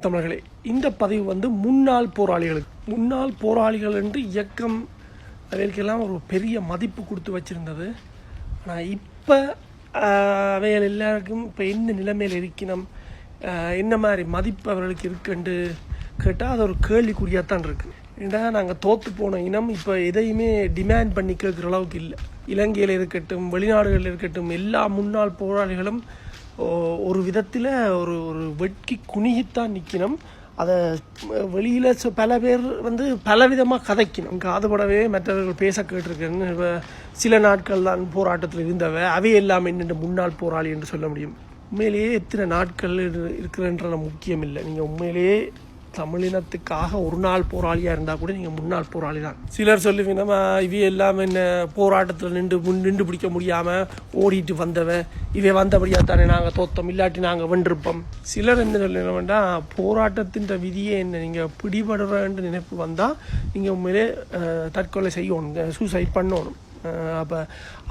வணக்கம் தமிழர்களே. இந்த பதிவு வந்து முன்னாள் போராளிகளுக்கு முன்னாள் போராளிகள் என்று இயக்கம் அவைகளுக்கெல்லாம் ஒரு பெரிய மதிப்பு கொடுத்து வச்சுருந்தது. ஆனால் இப்போ அவைகள் எல்லாருக்கும் இப்போ என்ன நிலைமையில் இருக்கணும் என்ன மாதிரி மதிப்பு அவர்களுக்கு இருக்குன்னு கேட்டால் அது ஒரு கேள்விக்குறியாக தான் இருக்குது ஏன்னா நாங்கள் தோற்று போன இனம் இப்போ எதையுமே டிமாண்ட் பண்ணி கேட்குற அளவுக்கு இல்லை. இலங்கையில் இருக்கட்டும் வெளிநாடுகளில் இருக்கட்டும் எல்லா முன்னாள் போராளிகளும் ஒரு விதத்தில் ஒரு ஒரு வெட்கி குனிகித்தான் நிற்கணும் அதை வெளியில் பல பேர் வந்து பலவிதமாக கதைக்கணும். காதுபடவே மற்றவர்கள் பேச கேட்டிருக்கேன்னு சில நாட்கள் தான் போராட்டத்தில் இருந்தவ அவை எல்லாம் என்னென்ற முன்னாள் போராளி என்று சொல்ல முடியும். உண்மையிலேயே எத்தனை நாட்கள் இரு- இருக்கிறன்ற முக்கியம் இல்லை நீங்கள் உண்மையிலேயே தமிழினத்துக்காக ஒரு நாள் போராளியாக இருந்தால் கூட நீங்கள் முன்னாள் போராளி தான். சிலர் சொல்லுவீங்க நம்ம இவ எல்லாம் என்ன போராட்டத்தில் நின்று முன் நின்று பிடிக்க முடியாமல் ஓடிட்டு வந்தவன் இவை வந்தபடியாக தானே நாங்கள் தோத்தோம் இல்லாட்டி நாங்கள் வென்றிருப்போம். சிலர் என்ன வேண்டாம் போராட்டத்தின் விதியே என்ன? நீங்கள் பிடிபடுறன்ற நினைப்பு வந்தால் நீங்கள் உண்மையிலே தற்கொலை செய்யணும் சூசைட் பண்ணணும். அப்போ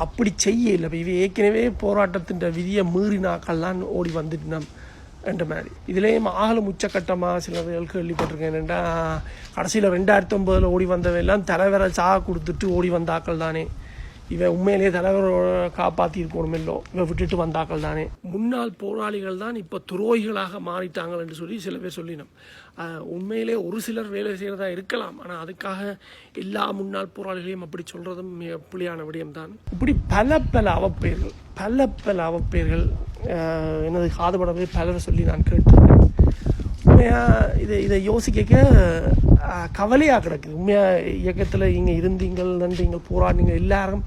அப்படி செய்ய இல்லை இப்போ இவ ஏற்கனவே போராட்டத்தின் விதியை மீறினாக்கள்லாம் ஓடி வந்துட்டு நம்ம என்ற மாதிரி. இதுலேயும் ஆகலும் உச்சக்கட்டமாக சிலர்கள் கேள்விப்பட்டிருக்கேன். என்னென்னா கடைசியில் ரெண்டாயிரத்தி ஒம்பதில் ஓடி வந்தவையெல்லாம் தலைவரை சாக கொடுத்துட்டு ஓடி வந்தாக்கள் தானே. இவன் உண்மையிலேயே தலைவரோட காப்பாற்றி இருக்கணுமில்லோ இவன் விட்டுட்டு வந்தாக்கள் தானே. முன்னாள் போராளிகள் தான் இப்போ துரோகிகளாக மாறிட்டாங்கள் என்று சொல்லி சில பேர் சொல்லினோம். உண்மையிலே ஒரு சிலர் வேலை செய்கிறதா இருக்கலாம். ஆனால் அதுக்காக எல்லா முன்னாள் போராளிகளையும் அப்படி சொல்கிறதும் மிக பிள்ளையான விடயம்தான். இப்படி பல பல அவப்பெயர்கள் பல பல அவப்பெயர்கள் எனது காதுபடவே பலர் சொல்லி நான் கேட்டிருக்கேன். உண்மையாக இதை இதை யோசிக்க கவலையாக கிடக்குது. உண்மையாக இயக்கத்தில் இங்கே இருந்தீங்கள் நன்றீங்கள் போராடினீங்க எல்லாரும்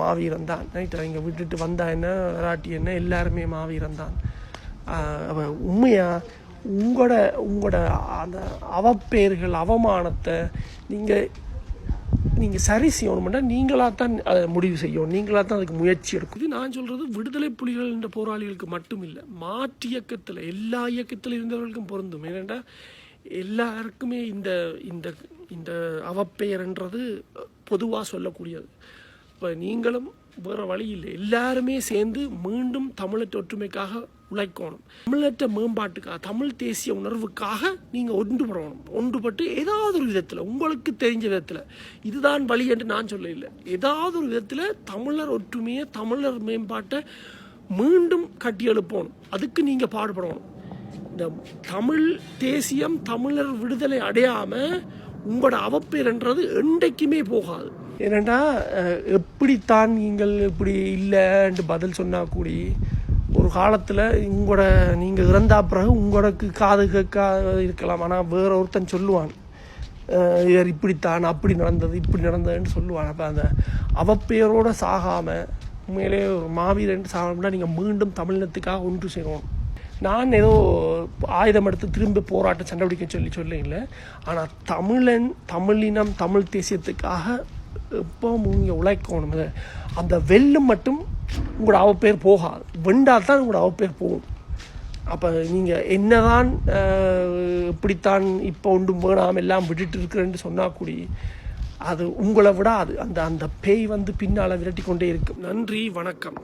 மாவீரன் தான். நைட் இங்கே விட்டுட்டு வந்தா என்ன வராட்டி என்ன எல்லாருமே மாவீரன் தான். அவள் உண்மையாக உங்களோட உங்களோட அந்த அவப்பேர்கள் அவமானத்தை நீங்கள் நீங்கள் சரி செய்யணும்னா நீங்களாக தான் அதை முடிவு செய்யணும். நீங்களாக தான் அதுக்கு முயற்சி எடுக்கும் இது நான் சொல்கிறது விடுதலை புலிகள் என்ற போராளிகளுக்கு மட்டும் இல்லை மாற்று இயக்கத்தில் எல்லா இயக்கத்தில் இருந்தவர்களுக்கும் பொருந்தும். ஏனென்றா எல்லாருக்குமே இந்த இந்த இந்த அவப்பெயர்ன்றது பொதுவாக சொல்லக்கூடியது. இப்போ நீங்களும் வேறு வழி இல்லை. எல்லாருமே சேர்ந்து மீண்டும் தமிழற்ற ஒற்றுமைக்காக உழைக்கணும். தமிழற்ற மேம்பாட்டுக்காக தமிழ் தேசிய உணர்வுக்காக நீங்கள் ஒன்றுபடணும் ஒன்றுபட்டு ஏதாவது ஒரு விதத்தில் உங்களுக்கு தெரிஞ்ச விதத்தில். இதுதான் வழி என்று நான் சொல்ல இல்லை ஏதாவது ஒரு விதத்தில் தமிழர் ஒற்றுமையை தமிழர் மேம்பாட்டை மீண்டும் கட்டி எழுப்பணும். அதுக்கு நீங்கள் பாடுபடணும். இந்த தமிழ் தேசியம் தமிழர் விடுதலை அடையாமல் உங்களோட அவப்பேர்ன்றது என்றைக்குமே போகாது. ஏனெண்டா எப்படித்தான் நீங்கள் இப்படி இல்லைன்ட்டு பதில் சொன்னால் கூடி ஒரு காலத்தில் உங்களோட நீங்கள் இறந்தா பிறகு உங்களுக்கு காது கேட்காத இருக்கலாம். ஆனால் வேற ஒருத்தன் சொல்லுவான். இப்படித்தான் அப்படி நடந்தது இப்படி நடந்ததுன்னு சொல்லுவான். அப்போ அந்த அவப்பேரோடு சாகாமல் உண்மையிலே ஒரு மாவீரன் சாகணும்னா நீங்கள் மீண்டும் தமிழினத்துக்காக ஒன்று செய்யணும் நான் ஏதோ ஆயுதம் எடுத்து திரும்ப போராட்டம் சண்டை பிடிக்க சொல்லி சொல்ல இல்லை. ஆனால் தமிழன் தமிழினம் தமிழ் தேசியத்துக்காக எப்பவும் நீங்கள் உழைக்கணும் அந்த வெல்லு மட்டும் உங்களோட அவப்பேர் போகாது. வெண்டால் தான் உங்களோட அவப்பேர் போகும். அப்போ நீங்கள் என்னதான் இப்படித்தான் இப்போ ஒன்றும் வேணாம் எல்லாம் விட்டுட்டு இருக்கிறேன்னு சொன்னால் கூடி அது உங்களை விடாது. அந்த அந்த பேய் வந்து பின்னால் விரட்டி கொண்டே இருக்கும். நன்றி வணக்கம்.